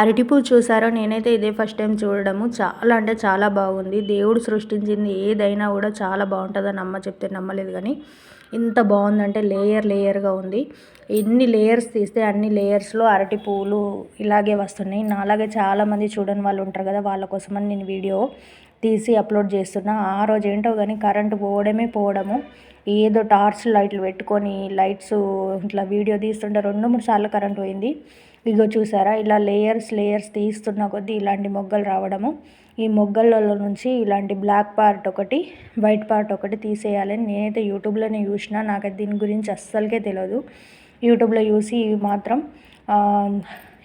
అరటిపూ చూసారో నేనైతే ఇదే ఫస్ట్ టైం చూడడము. చాలా అంటే చాలా బాగుంది. దేవుడు సృష్టించింది ఏదైనా కూడా చాలా బాగుంటుందని అమ్మ చెప్తే నమ్మలేదు కానీ ఇంత బాగుందంటే లేయర్ లేయర్గా ఉంది. ఎన్ని లేయర్స్ తీస్తే అన్ని లేయర్స్లో అరటి పువ్వులు ఇలాగే వస్తున్నాయి. నాలాగే చాలామంది చూడని వాళ్ళు ఉంటారు కదా వాళ్ళ కోసమని నేను వీడియో తీసి అప్లోడ్ చేస్తున్నా. ఆ రోజు ఏంటో కానీ కరెంటు పోవడమే పోవడము. ఏదో టార్చ్ లైట్లు పెట్టుకొని లైట్స్ ఇట్లా వీడియో తీస్తుంటే రెండు మూడు సార్లు కరెంట్ పోయింది. ఇగో చూసారా ఇలా లేయర్స్ లేయర్స్ తీస్తున్న కొద్దీ ఇలాంటి మొగ్గలు రావడము ఈ మొగ్గలలో నుంచి ఇలాంటి బ్లాక్ పార్ట్ ఒకటి వైట్ పార్ట్ ఒకటి తీసేయాలని నేనైతే యూట్యూబ్లోనే చూసిన నాకు దీని గురించి అస్సలకే తెలియదు యూట్యూబ్లో చూసి ఇవి మాత్రం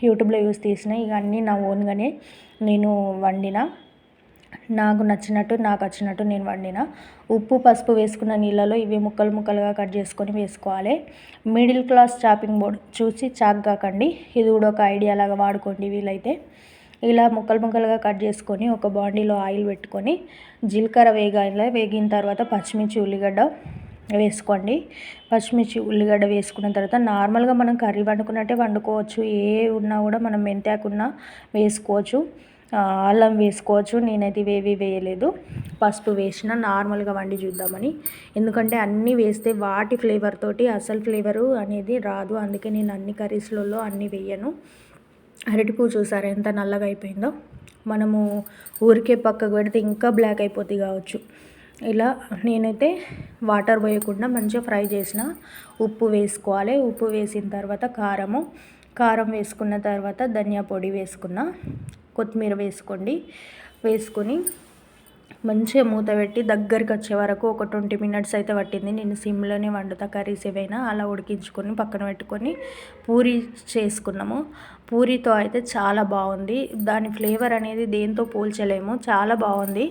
యూట్యూబ్లో చూసి తీసిన ఇక అన్నీ నా ఓన్గానే నేను వండిన. నాకు నచ్చినట్టు నాకు వచ్చినట్టు నేను వండిన. ఉప్పు పసుపు వేసుకున్న నీళ్ళలో ఇవి ముక్కలు ముక్కలుగా కట్ చేసుకొని వేసుకోవాలి. మిడిల్ క్లాస్ చాపింగ్ బోర్డ్ చూసి చాక్ కాకండి ఇది కూడా ఒక ఐడియా లాగా వాడుకోండి వీలైతే. ఇలా ముక్కలు ముక్కలుగా కట్ చేసుకొని ఒక బాండీలో ఆయిల్ పెట్టుకొని జీలకర్ర వేగాలి వేగిన తర్వాత పచ్చిమిర్చి ఉల్లిగడ్డ వేసుకోండి. పచ్చిమిర్చి ఉల్లిగడ్డ వేసుకున్న తర్వాత నార్మల్గా మనం కర్రీ వండుకున్నట్టే వండుకోవచ్చు. ఏ ఉన్నా కూడా మనం మెంతాకున్నా వేసుకోవచ్చు. అల్లం వేసుకోవచ్చు. నేనైతే ఇవేవి వేయలేదు. పసుపు వేసిన నార్మల్గా వండి చూద్దామని. ఎందుకంటే అన్నీ వేస్తే వాటి ఫ్లేవర్ తోటి అసలు ఫ్లేవరు అనేది రాదు. అందుకే నేను అన్ని కర్రీస్లలో అన్నీ వేయను. అరటిపూ చూసారా ఎంత నల్లగా అయిపోయిందో? మనము ఊరికే పక్కకు పెడితే ఇంకా బ్లాక్ అయిపోతుంది కావచ్చు. ఇలా నేనైతే వాటర్ పోయకుండా మంచిగా ఫ్రై చేసిన ఉప్పు వేసుకోవాలి. ఉప్పు వేసిన తర్వాత కారము. కారం వేసుకున్న తర్వాత ధనియా పొడి వేసుకున్న. కొత్తిమీర వేసుకోండి. వేసుకొని మంచిగా మూత పెట్టి దగ్గరికి వచ్చే వరకు ఒక ట్వంటీ మినిట్స్ అయితే పట్టింది. నేను సిమ్లోనే వండుతా కర్రీస్ ఏవైనా అలా ఉడికించుకొని పక్కన పెట్టుకొని పూరి చేసుకున్నాము. పూరితో అయితే చాలా బాగుంది. దాని ఫ్లేవర్ అనేది దేంతో పోల్చలేము. చాలా బాగుంది.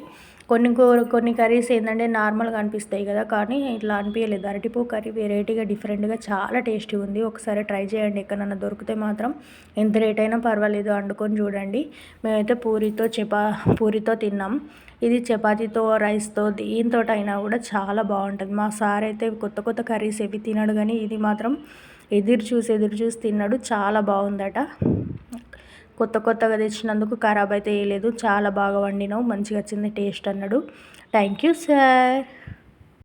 కొన్ని కొన్ని కర్రీస్ ఏంటంటే నార్మల్గా అనిపిస్తాయి కదా కానీ ఇట్లా అనిపించలేదు అరటిపూ కర్రీ వెరైటీగా డిఫరెంట్గా చాలా టేస్టీ ఉంది. ఒకసారి ట్రై చేయండి. ఎక్కడన్నా దొరికితే మాత్రం ఎంత రేట్ అయినా పర్వాలేదు. వండుకొని చూడండి. మేమైతే పూరితో చపా పూరితో తిన్నాం. ఇది చపాతీతో రైస్తో దీంతో అయినా కూడా చాలా బాగుంటుంది. మా సార్ అయితే కొత్త కొత్త కర్రీస్ ఏవి తినడు కానీ ఇది మాత్రం ఎదురు చూసి ఎదురు చూసి తిన్నాడు. చాలా బాగుందట. కొత్త కొత్తగా తెచ్చినందుకు ఖరాబ్ అయితే వేయలేదు చాలా బాగా వండినావు. మంచిగా వచ్చింది టేస్ట్ అన్నాడు. Thank you sir.